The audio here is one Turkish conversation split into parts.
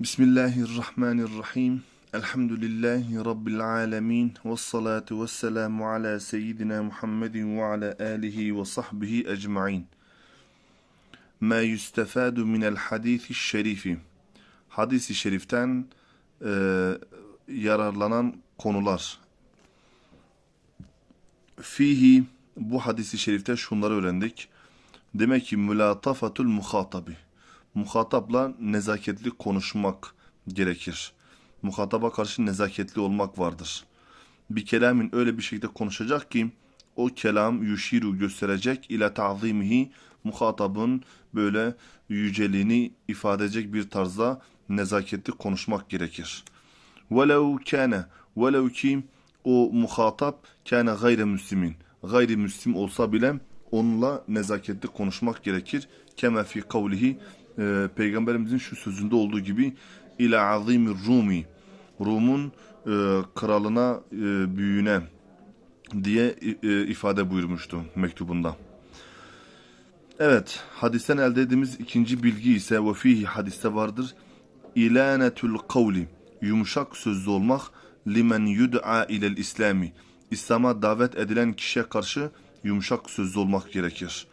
Bismillahirrahmanirrahim. Elhamdülillahi Rabbil alemin. Ve salatu ve selamu ala seyyidina Muhammedin ve ala alihi ve sahbihi ecma'in. Ma yustefadu minel hadisi şerifi. Hadisi şeriften e, yararlanan konular. Fihi bu hadisi şerifte şunları öğrendik. Demek ki mülatafatul muhatabi. Muhatapla nezaketli konuşmak gerekir. Muhataba karşı nezaketli olmak vardır. Bir kelamin öyle bir şekilde konuşacak ki o kelam yuşiru gösterecek ile ta'zimihi muhatabın böyle yüceliğini ifade edecek bir tarzda nezaketli konuşmak gerekir. Velev kâne velev ki o muhatap kâne gayre müslimin gayri müslim olsa bile onunla nezaketli konuşmak gerekir. Kema fi kavlihi e, Peygamberimizin şu sözünde olduğu gibi ila azimir Rumi Rum'un e, kralına e, büyüğüne diye e, ifade buyurmuştu mektubunda. Evet, hadisten elde ettiğimiz ikinci bilgi ise ve fihi hadiste vardır. İlanetul kavli, yumuşak sözlü olmak limen yud'a ilel İslami. İslam'a davet edilen kişiye karşı yumuşak sözlü olmak gerekir.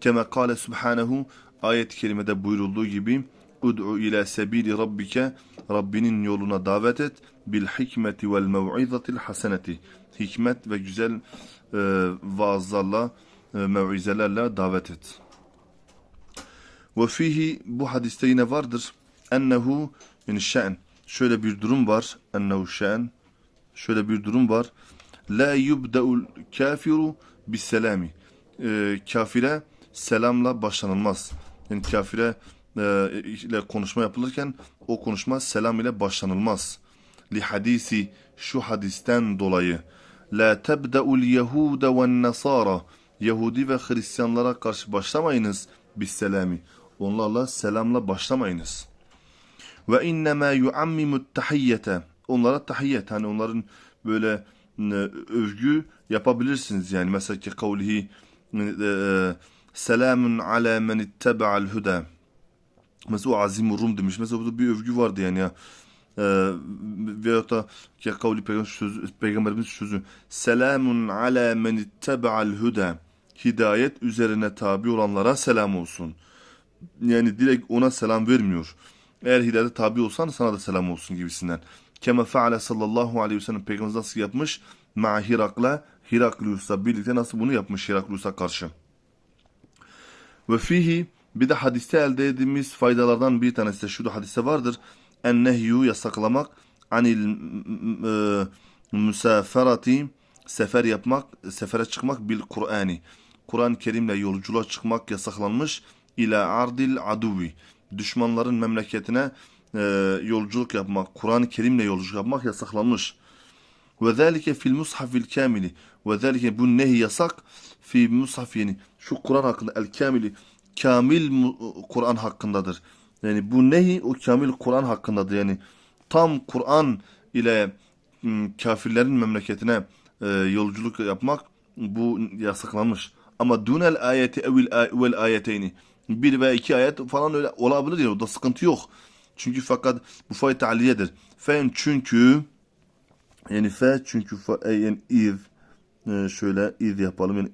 Keme kâle subhanehu ayet-i kerimede buyurulduğu gibi Ud'u ila sebili rabbike Rabbinin yoluna davet et bil hikmeti vel mev'izatil haseneti hikmet ve güzel e, vaazlarla e, mev'izelerle davet et. Ve fihi bu hadiste yine vardır ennehu şen şöyle bir durum var ennehu şen şöyle bir durum var la yubda'ul kafiru bis selami e, kafire selamla başlanılmaz. Yani kafire e, ile konuşma yapılırken o konuşma selam ile başlanılmaz. Li hadisi şu hadisten dolayı la tebda'ul yehude ve nasara Yahudi ve Hristiyanlara karşı başlamayınız bis selami. Onlarla selamla başlamayınız. Ve innema yuammimut tahiyyete. Onlara tahiyyet hani onların böyle e, övgü yapabilirsiniz yani mesela ki kavlihi e, selamun ala men ittaba'al huda. Mesela o azim Rum demiş. Mesela burada bir övgü vardı yani ya. Ee, veyahut da ki kavli peygamber sözü, peygamberimiz sözü selamun ala men ittaba'al huda hidayet üzerine tabi olanlara selam olsun. Yani direkt ona selam vermiyor. Eğer hidayete tabi olsan sana da selam olsun gibisinden. Keme feale sallallahu aleyhi ve sellem peygamberimiz nasıl yapmış? Ma Hirak'la Hiraklius'la birlikte nasıl bunu yapmış Hiraklius'a karşı. Ve fihi bir de hadiste elde ettiğimiz faydalardan bir tanesi de şu da hadiste vardır. En nehyu yasaklamak anil e, müsaferati sefer yapmak, sefere çıkmak bil Kur'ani. Kur'an-ı Kerim'le yolculuğa çıkmak yasaklanmış. İla ardil aduvi. Düşmanların memleketine e, yolculuk yapmak, Kur'an-ı Kerim'le yolculuk yapmak yasaklanmış. Ve zâlike fil mushafil kamili. Ve zâlike bu nehi yasak fi mushaf yani şu Kur'an hakkında el kamili kamil Kur'an hakkındadır. Yani bu nehi o kamil Kur'an hakkındadır. Yani tam Kur'an ile kafirlerin memleketine e, yolculuk yapmak bu yasaklanmış. Ama dunel ayeti evil vel ayeteyni bir ve iki ayet falan öyle olabilir ya orada sıkıntı yok. Çünkü fakat bu fay ta'liyedir. Fen çünkü yani fe çünkü fe, yani e, şöyle iz yapalım. Yani,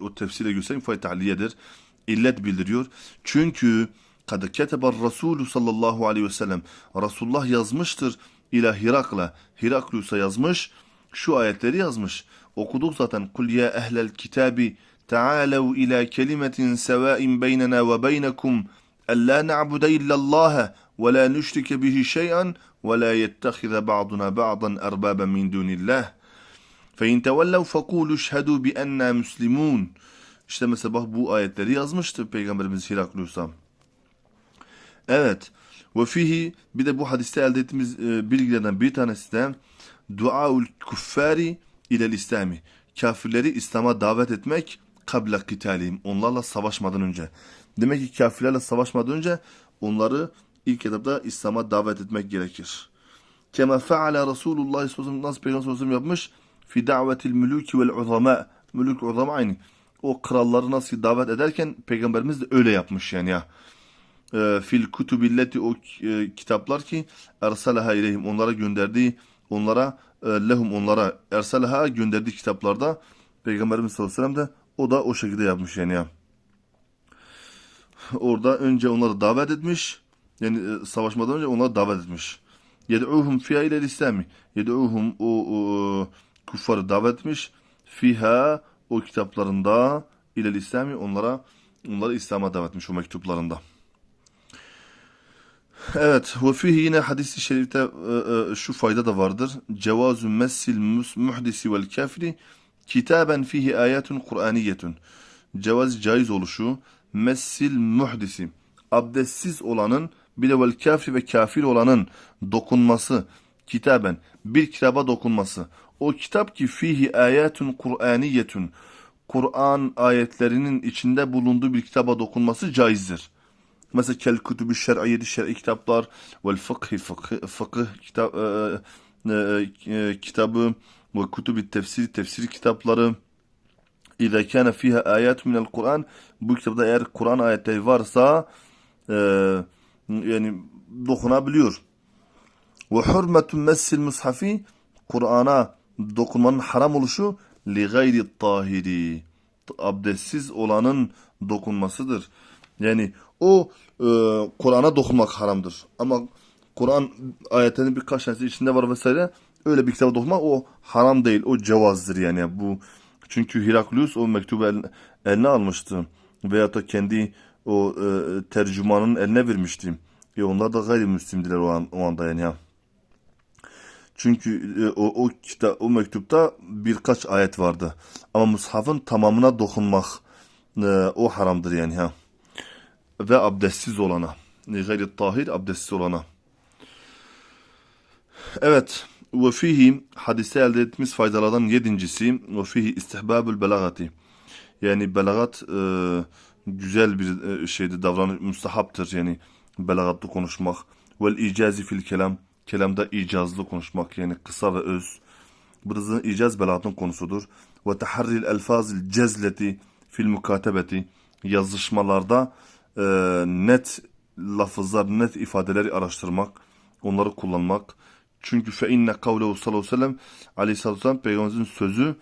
o tefsirle göstereyim fay ta'liyedir. İllet bildiriyor. Çünkü kad keteber Resulü sallallahu aleyhi ve sellem Resulullah yazmıştır ila Hirakla. Hiraklus'a yazmış. Şu ayetleri yazmış. Okuduk zaten. Kul ya ehlel kitabi تعالوا إلى كلمة سواء بيننا وبينكم ألا نعبد إلا الله ولا نشرك به شيئا ولا يتخذ بعضنا بعضا أربابا من دون الله فإن تولوا فقولوا اشهدوا بأننا مسلمون İşte mesela bak bu ayetleri yazmıştı Peygamberimiz Hiraklus'a. Evet. Ve fihi bir de bu hadiste elde ettiğimiz e, bilgilerden bir tanesi de duaul kuffari ile İslami. Kafirleri İslam'a davet etmek kabla kitalim. Onlarla savaşmadan önce. Demek ki kafirlerle savaşmadan önce onları ilk etapta İslam'a davet etmek gerekir. Kema feale Resulullah sallallahu nasıl Peygamber sallallahu yapmış? Fi davetil mülüki vel uzama. Mülük uzama aynı. O kralları nasıl davet ederken Peygamberimiz de öyle yapmış yani ya. e, fil kutubilleti o e, kitaplar ki ersalaha ileyhim onlara gönderdiği onlara e, lehum onlara ersalaha gönderdiği kitaplarda Peygamberimiz sallallahu aleyhi ve sellem de o da o şekilde yapmış yani ya. Orada önce onları davet etmiş. Yani e, savaşmadan önce onları davet etmiş. Yed'uhum fiha ile. Yed'uhum o, o kuffarı davet etmiş. Fiha o kitaplarında ile İslami onlara onları İslam'a davet etmiş o mektuplarında. Evet, ve fihi yine hadis-i şerifte e, e, şu fayda da vardır. Cevazu messil muhdisi vel kafiri kitaben fihi ayatun Kur'aniyetun. Cevaz caiz oluşu messil muhdisi abdestsiz olanın bir de vel kafir ve kafir olanın dokunması kitaben bir kitaba dokunması. O kitap ki fihi ayatun Kur'aniyetun. Kur'an ayetlerinin içinde bulunduğu bir kitaba dokunması caizdir. Mesela kel kütübü şer'iyeti şer'i kitaplar vel fıkhi fıkıh, fıkıh kitap, e, e, e, kitabı ve kütübü tefsir tefsir kitapları İza kana fiha ayat minel Kur'an bu kitapta eğer Kur'an ayetleri varsa e, yani dokunabiliyor. Ve hurmetun messil mushafi Kur'an'a dokunmanın haram oluşu li gayri tahiri abdestsiz olanın dokunmasıdır. Yani o e, Kur'an'a dokunmak haramdır. Ama Kur'an ayetlerinin birkaç tanesi içinde var vesaire öyle bir kitaba dokunmak o haram değil. O cevazdır yani. Bu çünkü Heraklius o mektubu el- eline almıştı. Veyahut da kendi o e, tercümanın eline vermişti. E onlar da gayrimüslimdiler o, an, o anda yani ya. Çünkü e, o o kita o mektupta birkaç ayet vardı. Ama mushafın tamamına dokunmak e, o haramdır yani ha. Ve abdestsiz olana. Gayri tahir abdestsiz olana. Evet. Ve fihi hadise elde ettiğimiz faydalardan yedincisi ve fihi istihbabül belagati. Yani belagat e, güzel bir e, şeydi davranış müstahaptır yani belagatlı konuşmak. Vel icazi fil kelam. Kelamda icazlı konuşmak yani kısa ve öz. Bu da zaten icaz belagatın konusudur. Ve taharril elfazil cezleti fil mukatebeti. Yazışmalarda e, net lafızlar, net ifadeleri araştırmak, onları kullanmak. Çünkü fe inne kavlehu sallallahu aleyhi ve sellem aleyhissalatü vesselam peygamberimizin sözü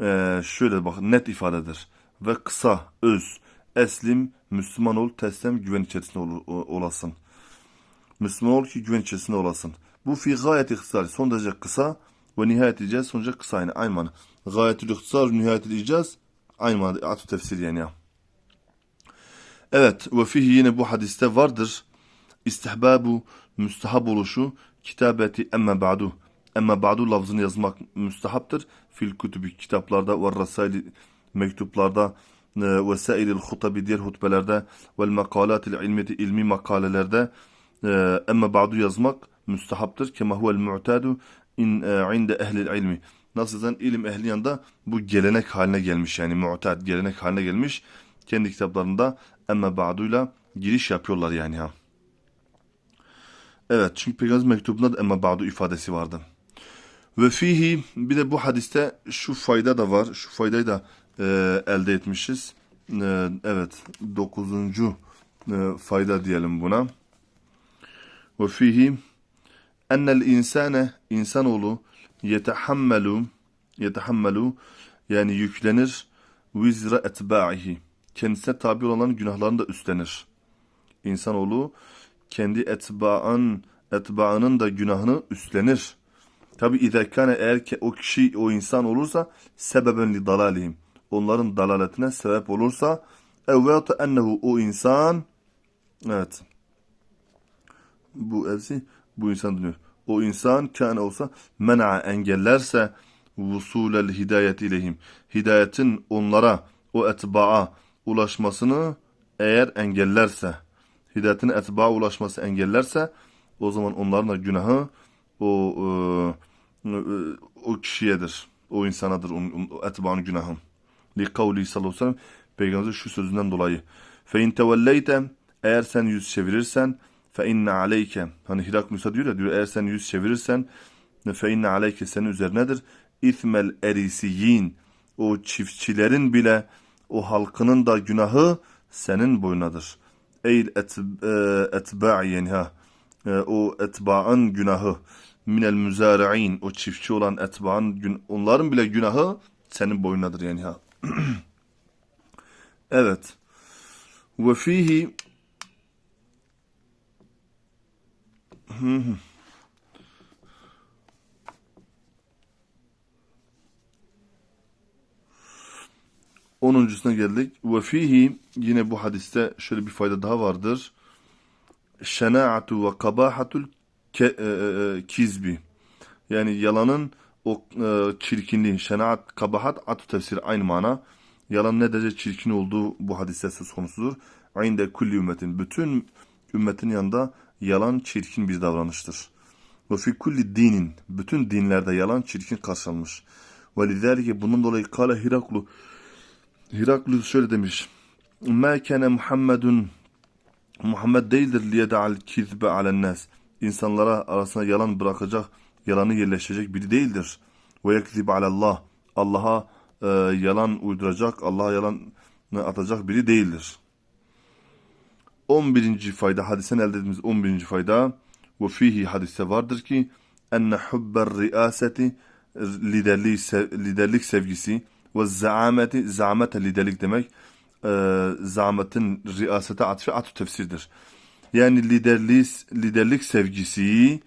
e, şöyle bak net ifadedir. Ve kısa, öz, eslim, Müslüman ol, teslem, güven içerisinde ol, olasın. Müslüman ol ki güven içerisinde olasın. Bu fi gayet ihtisar. Son derece kısa ve nihayet icaz sonuca kısa yani aynı mana. Gayetül ihtisar, nihayetül icaz aynı mana. Atü tefsir yani ya. Evet ve fihi yine bu hadiste vardır. İstihbabu müstehab oluşu kitabeti emme ba'du. Emme ba'du lafzını yazmak müstehaptır. Fil kütübü kitaplarda ve rasaili mektuplarda e, ve sairil hutabi diğer hutbelerde ve makalatil ilmiyeti ilmi makalelerde emme ba'du yazmak müstehaptır. Kema huvel mu'tadu in e, inde ehlil ilmi. Nasılsa ilim ehli yanında bu gelenek haline gelmiş yani mu'tad gelenek haline gelmiş. Kendi kitaplarında emme ba'duyla giriş yapıyorlar yani ha. Evet çünkü Peygamber mektubunda da emme ba'du ifadesi vardı. Ve fihi bir de bu hadiste şu fayda da var. Şu faydayı da e, elde etmişiz. E, evet dokuzuncu e, fayda diyelim buna. Ve fihi ennel insane insanoğlu yetehammelu yetehammelu yani yüklenir vizra etba'ihi kendisine tabi olanların günahlarını da üstlenir. İnsanoğlu kendi etbaın etbaının da günahını üstlenir. Tabi izâkâne eğer ki o kişi o insan olursa sebeben li dalalihim. Onların dalaletine sebep olursa ev veyahut da ennehu o insan evet bu evsi bu insan dönüyor. O insan kâne olsa men'a engellerse vusulel hidayet ileyhim. Hidayetin onlara o etba'a ulaşmasını eğer engellerse hidayetin etba'a ulaşması engellerse o zaman onların da günahı o e, e, o kişiyedir. O insanadır. O, o etba'ın günahı. Li kavli sallallahu aleyhi ve sellem şu sözünden dolayı. Fe in eğer sen yüz çevirirsen fe inne aleyke hani Hirak Musa diyor ya diyor eğer sen yüz çevirirsen fe inne aleyke senin üzerinedir. İthmel erisiyin o çiftçilerin bile o halkının da günahı senin boyunadır. Eyl e, etba' yani ha. E, o etba'ın günahı. Minel müzari'in. O çiftçi olan etba'ın onların bile günahı senin boyundadır yani ha. evet. Ve fihi Onuncusuna geldik. Ve fihi yine bu hadiste şöyle bir fayda daha vardır. Şena'atu ve kabahatul e, e, e, kizbi. Yani yalanın o e, çirkinliği. Şenaat, kabahat, atu tefsiri aynı mana. Yalan ne derece çirkin olduğu bu hadiste söz konusudur. Aynı kulli ümmetin. Bütün ümmetin yanında yalan çirkin bir davranıştır. Ve fi kulli dinin. Bütün dinlerde yalan çirkin karşılanmış. Ve lidâlike bundan dolayı kâle Hiraklu Hiraklus şöyle demiş. Ma kana Muhammedun Muhammed değildir liyeda'al kizbe alen nas. İnsanlara arasına yalan bırakacak, yalanı yerleştirecek biri değildir. Ve yekzib alallah. Allah'a e, yalan uyduracak, Allah'a yalan atacak biri değildir. 11. fayda, hadisen elde ettiğimiz 11. fayda ve fihi hadiste vardır ki enne hubber riaseti liderlik, liderlik sevgisi ve zaameti, zaamete liderlik demek e, zaametin riyasete atfı atü tefsirdir. Yani liderlik, liderlik sevgisi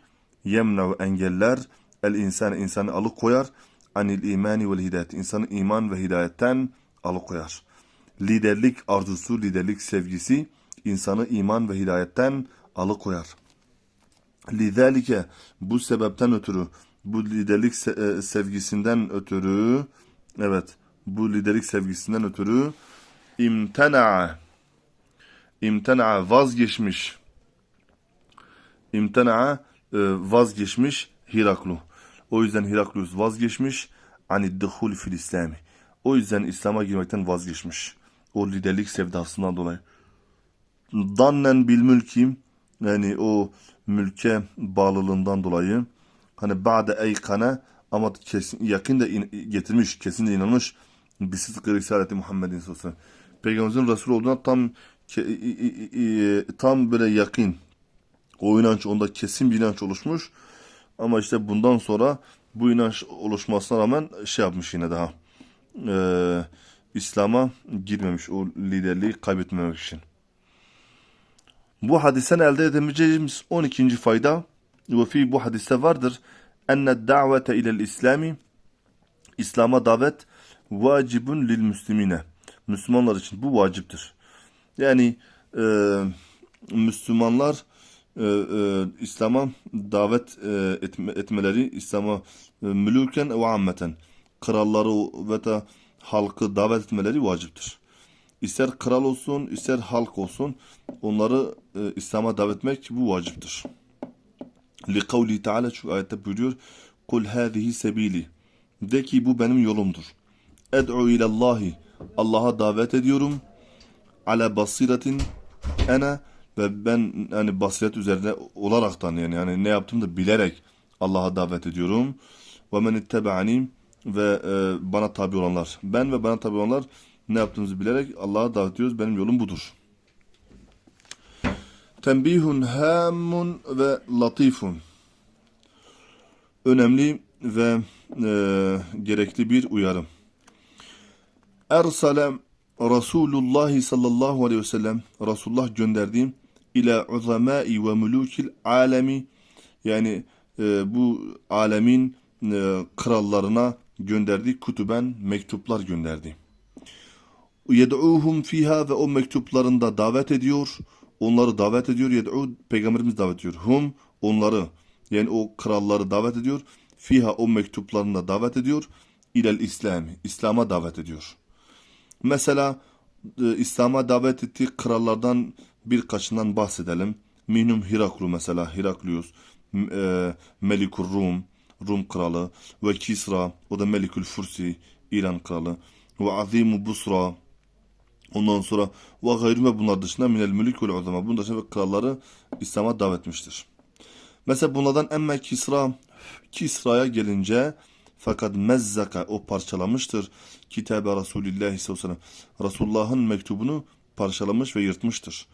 yemnev engeller el insan insanı alıkoyar anil imani vel hidayet insanı iman ve hidayetten alıkoyar. Liderlik arzusu, liderlik sevgisi insanı iman ve hidayetten alıkoyar. Lidalike bu sebepten ötürü bu liderlik e, sevgisinden ötürü evet bu liderlik sevgisinden ötürü imtena imtena vazgeçmiş imtena e, vazgeçmiş Hiraklu. O yüzden Hiraklus vazgeçmiş ani duhul fil İslami. O yüzden İslam'a girmekten vazgeçmiş. O liderlik sevdasından dolayı. Dannen bil mülki yani o mülke bağlılığından dolayı hani ba'de eykane ama kesin yakın da in- getirmiş, kesin de inanmış bir sıdkı risaleti Muhammed'in sosu. Peygamberimizin Resul olduğuna tam ke- i- i- i- tam böyle yakın o inanç onda kesin bir inanç oluşmuş. Ama işte bundan sonra bu inanç oluşmasına rağmen şey yapmış yine daha. Ee, İslam'a girmemiş o liderliği kaybetmemek için. Bu hadisten elde edemeyeceğimiz 12. fayda ve fi bu hadiste vardır. Enne davete ilel İslami İslam'a davet vacibun lil müslimine. Müslümanlar için bu vaciptir. Yani e, Müslümanlar e, e, İslam'a davet e, etme, etmeleri İslam'a e, mülüken ve ammeten kralları ve da halkı davet etmeleri vaciptir. İster kral olsun, ister halk olsun onları e, İslam'a davet etmek bu vaciptir. Li Teala şu ayette buyuruyor. Kul hâzihi sebili. De ki bu benim yolumdur. Ed'u ilallahi. Allah'a davet ediyorum. Ala basiretin ene ve ben yani basiret üzerine olaraktan yani, yani ne yaptım da bilerek Allah'a davet ediyorum. Ve men ittebe'ani ve e, bana tabi olanlar. Ben ve bana tabi olanlar ne yaptığımızı bilerek Allah'a davet ediyoruz. Benim yolum budur. Tembihun hamun ve latifun. Önemli ve e, gerekli bir uyarı. Ersale Resulullah sallallahu aleyhi ve sellem Resulullah gönderdiğim ila uzamai ve mulukil alemi yani e, bu alemin e, krallarına gönderdiği kutuben mektuplar gönderdi. Yed'uhum fiha ve o mektuplarında davet ediyor. Onları davet ediyor. Yed'u peygamberimiz davet ediyor. Hum onları yani o kralları davet ediyor. Fiha o mektuplarında davet ediyor. İlel İslam. İslam'a davet ediyor. Mesela e, İslam'a davet ettiği krallardan birkaçından bahsedelim. Minhum Hiraklu mesela Hiraklius, e, Melikur Rum, Rum kralı ve Kisra, o da Melikül Fursi, İran kralı ve Azimu Busra, ondan sonra ve gayrı ve bunlar dışında minel mülük ve uzama, bunun dışında kralları İslam'a davet etmiştir. Mesela bunlardan emme Kisra, Kisra'ya gelince fakat mezzaka o parçalamıştır. Kitabe Resulullah sallallahu. Resulullah'ın mektubunu parçalamış ve yırtmıştır.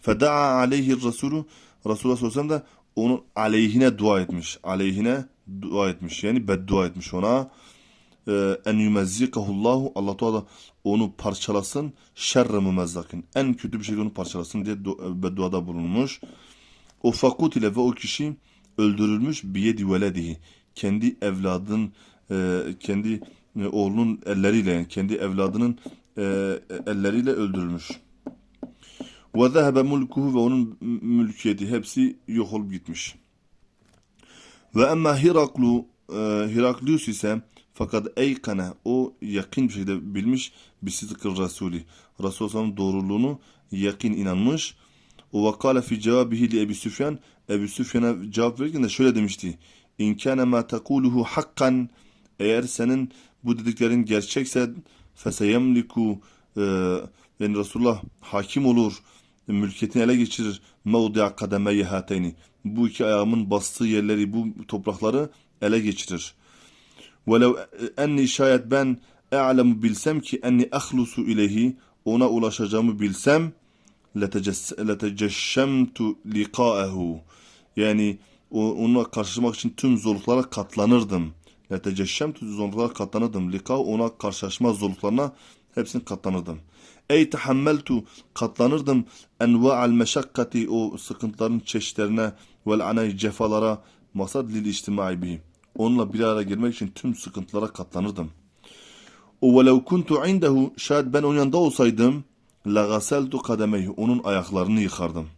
Feda'a aleyhi Resulü Resulullah sallallahu de onun aleyhine dua etmiş. Aleyhine dua etmiş. Yani beddua etmiş ona. Ee, en yumezzikahullahu Allah Teala onu parçalasın. Şerre mümezzakin. En kötü bir şekilde onu parçalasın diye du- bedduada bulunmuş. O fakut ile ve o kişi öldürülmüş biyedi veledihi. Kendi evladın e, kendi e, oğlunun elleriyle yani kendi evladının e, elleriyle öldürülmüş. Ve zehebe mulkuhu ve onun mülkiyeti hepsi yok olup gitmiş. Ve emma Hiraklu e, Hiraklius ise fakat eykane o yakın bir şekilde bilmiş bir sıdıkır Resulü. Resulullah'ın doğruluğunu yakin inanmış. O vakale fi cevabihi li Ebi Süfyan Ebu Süfyan'a cevap verirken de şöyle demişti. İn kâne ma tekuluhu hakkan eğer senin bu dediklerin gerçekse feseyemliku e, yani Resulullah hakim olur mülkiyetini ele geçirir mevdi'a kademeyye hateyni bu iki ayağımın bastığı yerleri bu toprakları ele geçirir. Velev enni şayet ben e'lemu bilsem ki enni ahlusu ileyhi ona ulaşacağımı bilsem leteceşşemtu liqa'ehu yani o- onunla karşılaşmak için tüm zorluklara katlanırdım. Leteceşşemtu zorluklara katlanırdım. Lika ona karşılaşma zorluklarına hepsini katlanırdım. Ey tehammeltu katlanırdım enva'al meşakkati o sıkıntıların çeşitlerine vel anay cefalara masad lil içtimai bihi. Onunla bir araya gelmek için tüm sıkıntılara katlanırdım. O velev kuntu indehu şayet ben onun yanında olsaydım gaseltu kademeyhi onun ayaklarını yıkardım.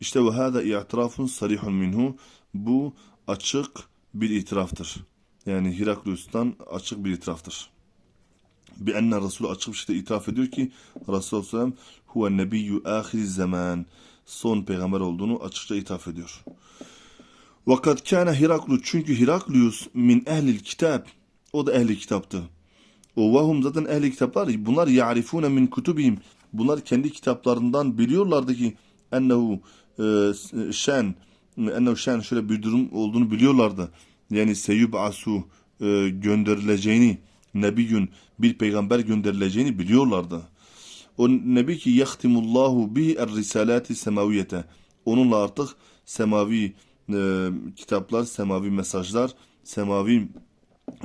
İşte ve hâda i'tirafun sarihun minhu bu açık bir itiraftır. Yani Hiraklius'tan açık bir itiraftır. Bi enne Resulü açık bir şekilde itiraf ediyor ki Resulullah sallallahu huve nebiyyü ahiri zaman son peygamber olduğunu açıkça itiraf ediyor. Vakat kâne Hiraklu çünkü Hiraklius min ehlil kitap o da ehli kitaptı. O vahum zaten ehli kitaplar bunlar ya'rifune min kutubihim bunlar kendi kitaplarından biliyorlardı ki ennehu e, şen ennehu şen şöyle bir durum olduğunu biliyorlardı. Yani seyyub asu e, gönderileceğini nebiyyün bir peygamber gönderileceğini biliyorlardı. O nebi ki yahtimullahu bihi er risalati semaviyete. Onunla artık semavi e, kitaplar, semavi mesajlar, semavi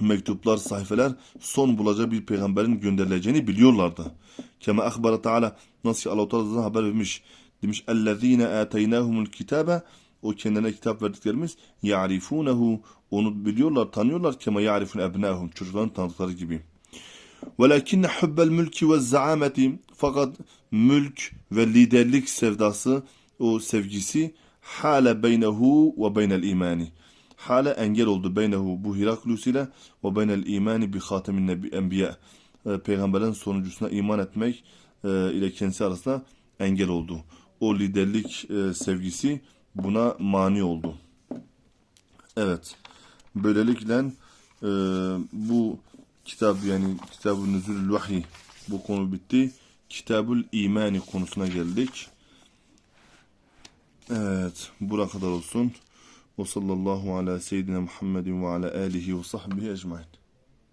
mektuplar, sayfeler son bulacağı bir peygamberin gönderileceğini biliyorlardı. Kema akbara Teala nasıl ki Allah-u Teala'dan haber vermiş. Demiş اَلَّذ۪ينَ آتَيْنَاهُمُ الْكِتَابَ O kendilerine kitap verdiklerimiz يَعْرِفُونَهُ Onu biliyorlar, tanıyorlar. Kema يَعْرِفُونَ اَبْنَاهُمْ Çocukların tanıdıkları gibi. وَلَكِنَّ حُبَّ الْمُلْكِ وَالزَّعَامَةِ Fakat mülk ve liderlik sevdası, o sevgisi hale beynehu ve beynel imani. Hale engel oldu beynehu bu Hiraklus ile ve beynel imani bi hatemin enbiya. E, Peygamberin sonuncusuna iman etmek e, ile kendisi arasında engel oldu. O liderlik e, sevgisi buna mani oldu. Evet. Böylelikle e, bu kitap yani Kitab-ı Nüzulül Vahiy bu konu bitti. Kitabül İmani konusuna geldik. Evet. Bura kadar olsun. Ve sallallahu ala seyyidina Muhammedin ve ala alihi ve sahbihi ecmain.